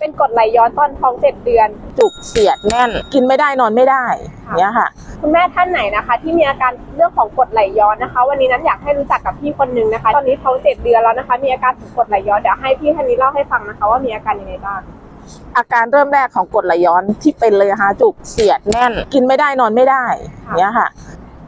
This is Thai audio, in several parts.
เป็นกรดไหลย้อนตอนท้องเจ็ดเดือน จุกเสียดแน่น กินไม่ได้นอนไม่ได้เนี้ยค่ะ คุณแม่ท่านไหนนะคะ ที่มีอาการเรื่องของกรดไหลย้อนนะคะ วันนี้นั้นอยากให้รู้จักกับพี่คนนึงนะคะ ตอนนี้ท้องเจ็ดเดือนแล้วนะคะ มีอาการของกรดไหลย้อนเดี๋ยวให้พี่ท่านนี้เล่าให้ฟังนะคะ ว่ามีอาการยังไงบ้าง อาการเริ่มแรกของกรดไหลย้อนที่เป็นเลยค่ะจุกเสียดแน่น กินไม่ได้นอนไม่ได้ค่ะ เนี้ยค่ะ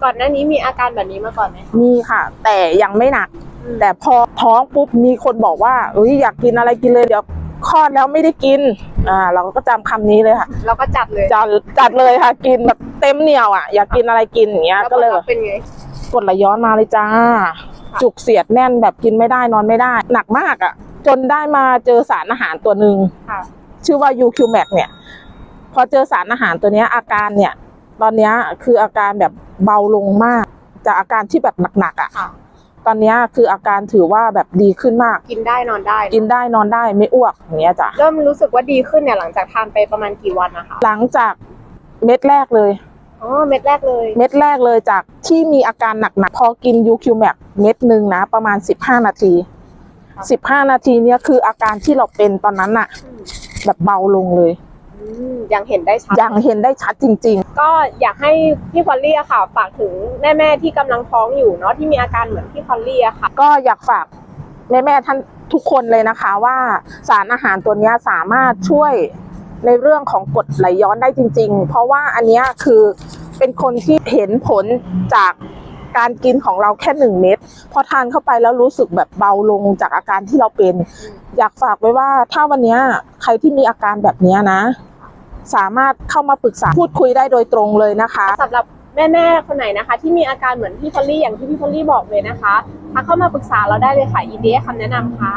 ก่อนหน้านี้มีอาการแบบนี้มาก่อนไหมมีค่ะ แต่ยังไม่หนัก แต่แต่พอท้องปุ๊บมีคนบอกว่าเอ้ยอยากกินอะไรกินเลยเดี๋ยว คลอดแล้วไม่ได้กิน อ่า เราก็จำคำนี้เลยค่ะ เราก็จัดเลยจัดจัดเลยค่ะ กินแบบเต็มเหนียวอะ อยากกินอะไรกินอย่างเงี้ยแล้วก็เลยผลลัพธ์เป็นไงกดไหลย้อนมาเลยจ้า จุกเสียดแน่นแบบกินไม่ได้นอนไม่ได้ หนักมากอะ จนได้มาเจอสารอาหารตัวหนึ่งค่ะชื่อว่า UQ Max เนี่ย พอเจอสารอาหารตัวเนี้ยอาการเนี่ย ตอนเนี้ยคืออาการแบบเบาลงมากจากอาการที่แบบหนักๆอะค่ะ ตอนเนี้ยคืออาการถือว่าแบบดีขึ้นมาก กินได้นอนได้ กินได้นอนได้ไม่อ้วกอย่างเงี้ยจ้ะเริ่มรู้สึกว่าดีขึ้นเนี่ยหลังจากทานไปประมาณกี่วันนะคะหลังจากเม็ดแรกเลยอ๋อเม็ดแรกเลย เม็ดแรกเลยจากที่มีอาการหนักๆพอกิน UQ Max เม็ดหนึ่งนะ ประมาณ15นาที15นาทีเนี้ยคืออาการที่เราเป็นตอนนั้นน่ะแบบเบาลงเลยอืม ยังเห็นได้ชัด ยังเห็นได้ชัดจริงก็อยากให้พี่พอลลี่อะค่ะ ฝากถึงแม่ๆที่กำลังท้องอยู่เนาะที่มีอาการเหมือนพี่พอลลี่อะค่ะๆก็อยากฝากแม่ๆท่านทุกคนเลยนะคะว่าสารอาหารตัวเนี้ยสามารถช่วยในเรื่องของกรดไหลย้อนได้จริง ๆ เพราะว่าอันเนี้ยคือเป็นคนที่เห็นผลจากการกินของเราแค่หนึ่งเม็ดพอทานเข้าไปแล้วรู้สึกแบบเบาลงจากอาการที่เราเป็น อยากฝากไว้ว่าถ้าวันเนี้ยใครที่มีอาการแบบเนี้ยนะ สามารถเข้ามาปรึกษาพูดคุยได้โดยตรงเลยนะคะสำหรับแม่ๆคนไหนนะคะ ที่มีอาการเหมือนพี่พอลลี่อย่างที่พี่พอลลี่บอกเลยนะคะทักเข้ามาปรึกษาเราได้เลยค่ะอีเดียคำแนะนำค่ะ